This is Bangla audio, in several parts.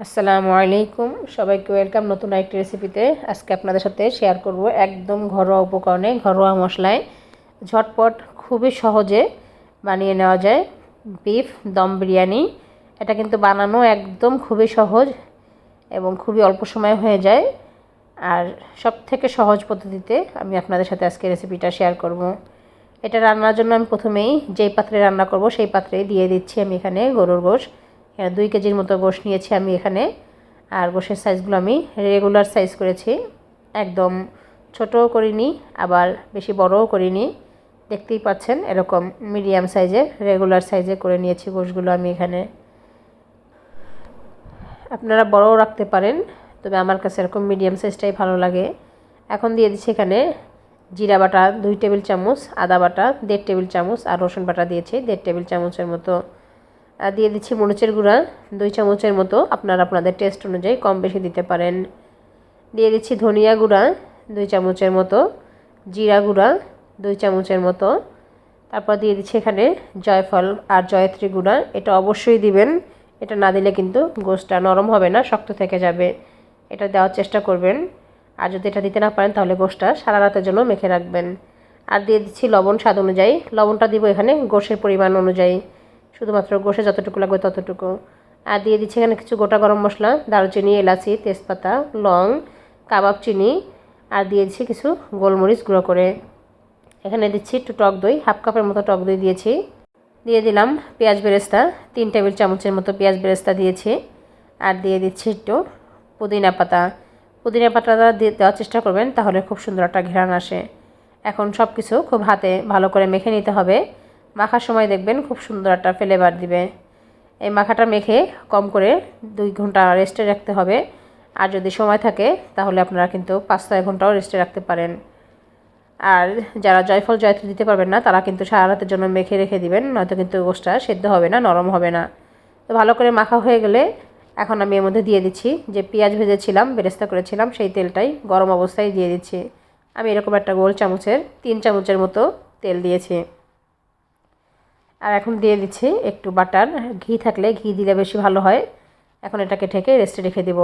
আসসালামু আলাইকুম। সবাইকে ওয়েলকাম নতুন একটি রেসিপিতে আজকে আপনাদের সাথে শেয়ার করব একদম ঘরোয়া উপকরণে, ঘরোয়া মশলায়। ঝটপট, খুবই সহজে বানিয়ে নেওয়া যায়। বিফ দম বিরিয়ানি, এটা কিন্তু বানানো একদম খুবই সহজ এবং খুবই অল্প সময় হয়ে যায়। আর সব থেকে সহজ পদ্ধতিতে আমি আপনাদের সাথে আজকে রেসিপিটা শেয়ার করব। এটা রান্নার জন্য আমি প্রথমেই যেই পাত্রে রান্না করব, সেই পাত্রে দিয়ে দিচ্ছি আমি এখানে গরুর গোশ। দুই কেজির মতো গোশ নিয়েছি আমি এখানে। আর গোশের সাইজগুলো আমি রেগুলার সাইজ করেছি। একদম ছোটও করিনি, আবার বেশি বড়ও করিনি। দেখতেই পাচ্ছেন এরকম মিডিয়াম সাইজে রেগুলার সাইজে করে নিয়েছি গোশগুলো আমি এখানে। আপনারা বড়ও রাখতে পারেন, তবে আমার কাছে এরকম মিডিয়াম সাইজটাই ভালো লাগে। এখন দিয়ে দিচ্ছি এখানে জিরা বাটা দুই টেবিল চামচ, আদা বাটা দেড় টেবিল চামচ, আর রসুন বাটা দিয়েছি দেড় টেবিল চামচের মতো। দিয়ে দিচ্ছি মরিচের গুঁড়া, দুই চামচের মতো। আপনারা আপনাদের টেস্ট অনুযায়ী কম বেশি দিতে পারেন। দিয়ে দিচ্ছি ধনিয়া গুঁড়া, দুই চামচের মতো। জিরা গুঁড়া, দুই চামচের মতো। তারপর দিয়ে দিচ্ছি এখানে জয়ফল আর জয়ত্রী গুঁড়া। এটা অবশ্যই দিবেন। এটা না দিলে কিন্তু গোশটা নরম হবে না, শক্ত থেকে যাবে। এটা দেওয়ার চেষ্টা করবেন। আর যদি এটা দিতে না পারেন, তাহলে গোশটা সারা রাতের জন্য মেখে রাখবেন। আর দিয়ে দিচ্ছি লবণ স্বাদ অনুযায়ী। লবণটা দিব এখানে গোশের পরিমাণ অনুযায়ী। শুধুমাত্র গোশে যতটুকু লাগবে ততটুকু। আর দিয়ে দিচ্ছি এখানে কিছু গোটা গরম মশলা, দারুচিনি, এলাচি, তেজপাতা, লং, কাবাব চিনি, আর দিয়ে দিচ্ছি কিছু গোলমরিচ গুঁড়ো করে। এখানে দিচ্ছি একটু টক দই, হাফ কাপের মতো টক দই দিয়েছি। দিয়ে দিলাম পেঁয়াজ বেরেস্তা, তিন টেবিল চামচের মতো পেঁয়াজ বেরেস্তা দিয়েছি। আর দিয়ে দিচ্ছি একটু পুদিনা পাতা। পুদিনা পাতাটা দিয়ে দেওয়ার চেষ্টা করবেন, তাহলে খুব সুন্দর একটা ঘেরান আসে। এখন সব কিছু খুব হাতে ভালো করে মেখে নিতে হবে। মাখার সময় দেখবেন খুব সুন্দর একটা ফ্লেভার দিবে। এই মাখাটা মেখে কম করে দুই ঘণ্টা রেস্টে রাখতে হবে। আর যদি সময় থাকে, তাহলে আপনারা কিন্তু পাঁচ ছয় ঘন্টাও রেস্টে রাখতে পারেন। আর যারা জয়ফল, জয়ত্রী দিতে পারবেন না, তারা কিন্তু সারা রাতের জন্য মেখে রেখে দিবেন, নয়তো কিন্তু গোষ্ঠটা সেদ্ধ হবে না, নরম হবে না। তো ভালো করে মাখা হয়ে গেলে এখন আমি এর মধ্যে দিয়ে দিচ্ছি যে পেঁয়াজ ভেজেছিলাম, বেরেস্তা করেছিলাম, সেই তেলটাই গরম অবস্থায় দিয়ে দিচ্ছি। আমি এরকম একটা গোল চামচের, তিন চামচের মতো তেল দিয়েছি। আর এখন দিয়ে দিচ্ছি একটু বাটার। ঘি থাকলে ঘি দিলে বেশি ভালো হয়। এখন এটাকে ঠেকে রেস্টে রেখে দেব।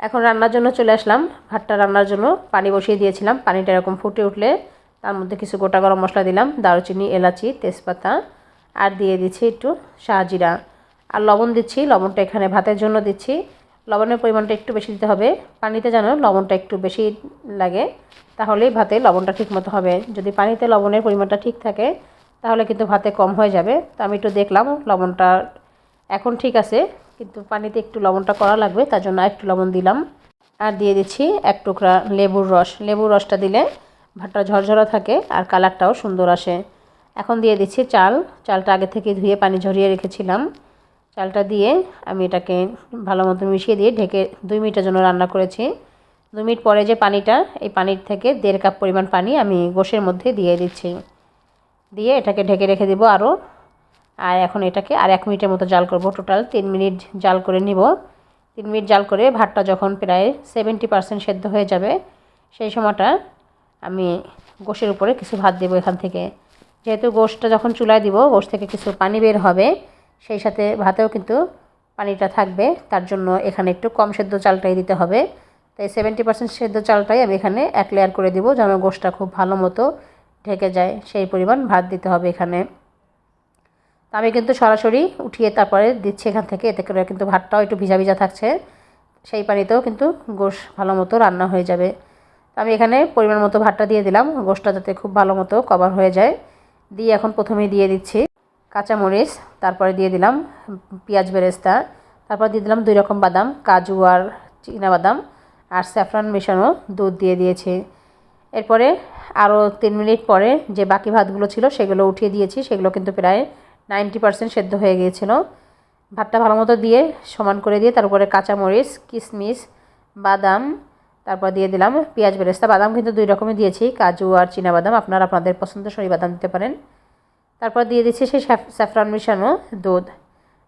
এখন রান্নার জন্য চলে আসলাম। ভাতটা রান্নার জন্য পানি বসিয়ে দিয়েছিলাম। পানিটা এরকম ফুটে উঠলে তার মধ্যে কিছু গোটা গরম মশলা দিলাম। দারুচিনি, এলাচি, তেজপাতা আর দিয়ে দিচ্ছি একটু শাহজিরা আর লবণ দিচ্ছি। লবণটা এখানে ভাতের জন্য দিচ্ছি। লবণের পরিমাণটা একটু বেশি দিতে হবে। পানিতে যেন লবণটা একটু বেশি লাগে, তাহলেই ভাতে লবণটা ঠিক মতো হবে। যদি পানিতে লবণের পরিমাণটা ঠিক থাকে তাহলে কিন্তু ভাতে কম হয়ে যাবে। তো আমি একটু দেখলাম, লবণটা এখন ঠিক আছে, কিন্তু পানিতে একটু লবণটা করা লাগবে, তার জন্য একটু লবণ দিলাম। আর দিয়ে দিচ্ছি এক টুকরা লেবুর রস। লেবুর রসটা দিলে ভাতটা ঝরঝরা থাকে আর কালারটাও সুন্দর আসে। এখন দিয়ে দিচ্ছি চাল। চালটা আগে থেকে ধুয়ে পানি ঝরিয়ে রেখেছিলাম। চালটা দিয়ে আমি এটাকে ভালো মতো মিশিয়ে দিয়ে ঢেকে দুই মিনিটের জন্য রান্না করেছি। দুই মিনিট পরে যে পানিটা, এই পানির থেকে দেড় কাপ পরিমাণ পানি আমি গোশের মধ্যে দিয়ে দিচ্ছি। দিয়ে এটাকে ঢেকে রেখে দেবো আরও আর এখন এটাকে আর এক মিনিটের মতো জাল করব। টোটাল তিন মিনিট জাল করে নিব। তিন মিনিট জাল করে ভাতটা যখন প্রায় সেভেন্টি পার্সেন্ট সেদ্ধ হয়ে যাবে, সেই সময়টা আমি গোশের উপরে কিছু ভাত দেবো এখান থেকে। যেহেতু গোশটা যখন চুলায় দিব, গোশ থেকে কিছু পানি বের হবে, সেই সাথে ভাতেও কিন্তু পানিটা থাকবে। তার জন্য এখানে একটু কম সেদ্ধ চালটাই দিতে হবে। তাই সেভেন্টি পার্সেন্ট সেদ্ধ চালটাই আমি এখানে এক লেয়ার করে দিব, যেন গোশটা খুব ভালো মতো ঢেকে যায়, সেই পরিমাণ ভাত দিতে হবে এখানে। আমি কিন্তু সরাসরি উঠিয়ে তারপরে দিচ্ছি এখান থেকে, এতে করে কিন্তু ভাতটাও একটু ভিজা ভিজা থাকছে। সেই পানিতেও কিন্তু গোশ ভালো মতো রান্না হয়ে যাবে। আমি এখানে পরিমাণ মতো ভাতটা দিয়ে দিলাম, গোশটা যাতে খুব ভালো মতো কভার হয়ে যায়। দিয়ে এখন প্রথমেই দিয়ে দিচ্ছি কাঁচামরিচ, তারপরে দিয়ে দিলাম পেঁয়াজ বেরেস্তা, তারপর দিয়ে দিলাম দুই রকম বাদাম, কাজু আর বাদাম আর স্যাফরান মেশানো দুধ দিয়ে দিয়েছি। এরপরে আরও তিন মিনিট পরে যে বাকি ভাতগুলো ছিল সেগুলো উঠিয়ে দিয়েছি, সেগুলো কিন্তু প্রায় নাইনটি পারসেন্ট সেদ্ধ হয়ে গিয়েছিল। ভাতটা ভালো মতো দিয়ে সমান করে দিয়ে তার উপরে কাঁচামরিচ কিশমিশ বাদাম, তারপর দিয়ে দিলাম পেঁয়াজ বেরেস্তা। বাদাম কিন্তু দুই রকমের দিয়েছি, কাজু আর বাদাম আপনারা আপনাদের পছন্দসই বাদাম দিতে পারেন। তারপর দিয়ে দিচ্ছি সেই স্যাফরান মিশানো দুধ।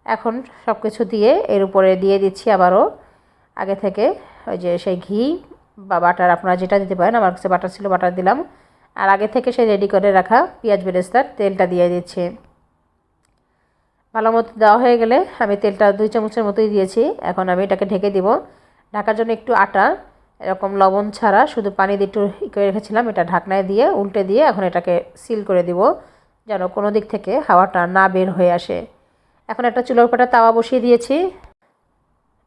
এখন সব কিছু দিয়ে এর উপরে দিয়ে দিচ্ছি আবারও আগে থেকে ওই যে সেই ঘি বা বাটার আপনারা যেটা দিতে পারেন, আমার কাছে বাটার ছিল, বাটার দিলাম। আর আগে থেকে সে রেডি করে রাখা পেঁয়াজ বেরেস্তার তেলটা দিয়ে দিচ্ছে। ভালো মতো দেওয়া হয়ে গেলে আমি তেলটা দুই চামচের মতোই দিয়েছি। এখন আমি এটাকে ঢেকে দিব। ঢাকার জন্য একটু আটা, এরকম লবণ ছাড়া, শুধু পানি দিয়ে একটু করে রেখেছিলাম, এটা ঢাকনায় দিয়ে, উল্টে দিয়ে এখন এটাকে সিল করে দিব, যেন কোনো দিক থেকে হাওয়াটা না বের হয়ে আসে। এখন একটা চুলার পাটা তাওয়া বসিয়ে দিয়েছি।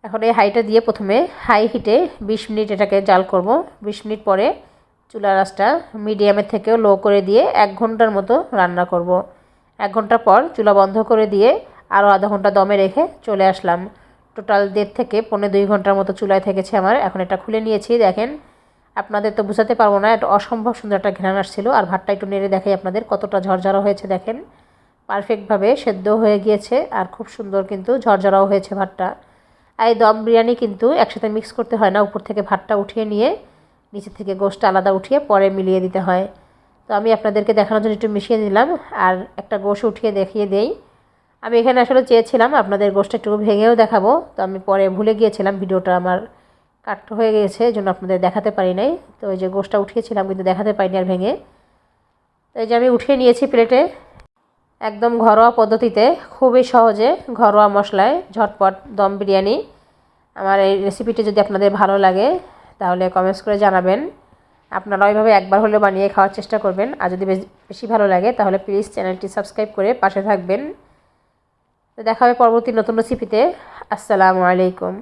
এখন এই হাইটা দিয়ে প্রথমে হাই হিটে বিশ মিনিট এটাকে জাল করব। বিশ মিনিট পরে চুলা রাসটা মিডিয়ামের থেকেও লো করে দিয়ে এক ঘণ্টার মতো রান্না করব। এক ঘণ্টা পর চুলা বন্ধ করে দিয়ে আরও আধা ঘণ্টা দমে রেখে চলে আসলাম। টোটাল দেড় থেকে পনেরো দুই ঘণ্টার মতো চুলায় থেকেছে আমার। এখন এটা খুলে নিয়েছি, দেখেন। আপনাদের তো বুঝাতে পারব না, এটা অসম্ভব সুন্দর একটা ঘ্রাণ আসছিল। আর ভাতটা একটু নেড়ে দেখাই আপনাদের, কতটা ঝরঝরা হয়েছে, দেখেন। পারফেক্টভাবে সেদ্ধ হয়ে গিয়েছে আর খুব সুন্দর কিন্তু ঝরঝরাও হয়েছে ভাতটা। আর এই দম বিরিয়ানি কিন্তু একসাথে মিক্স করতে হয় না, উপর থেকে ভাতটা উঠিয়ে নিয়ে নিচে থেকে গোষ্ঠটা আলাদা উঠিয়ে পরে মিলিয়ে দিতে হয়। তো আমি আপনাদেরকে দেখানোর জন্য একটু মিশিয়ে দিলাম আর একটা গোশ উঠিয়ে দেখিয়ে দেই। আমি এখানে আসলে চেয়েছিলাম আপনাদের গোষ্ঠটা একটু ভেঙেও দেখাবো, তো আমি পরে ভুলে গিয়েছিলাম, ভিডিওটা আমার কাট হয়ে গিয়েছে এই জন্য আপনাদের দেখাতে পারি নাই। তো ওই যে গোষ্ঠটা উঠিয়েছিলাম কিন্তু দেখাতে পারিনি আর ভেঙে। তো এই যে আমি উঠিয়ে নিয়েছি প্লেটে একদম ঘরোয়া পদ্ধতিতে খুবই সহজে ঘরোয়া মশলায় ঝটপট দম বিরিয়ানি। আমার এই রেসিপিটি যদি আপনাদের ভালো লাগে, তাহলে কমেন্টস করে জানাবেন। আপনারা ওইভাবে একবার হলেও বানিয়ে খাওয়ার চেষ্টা করবেন। আর যদি বেশি ভালো লাগে, তাহলে প্লিজ চ্যানেলটি সাবস্ক্রাইব করে পাশে থাকবেন। তো দেখা হবে পরবর্তী নতুন রেসিপিতে আসসালামু আলাইকুম।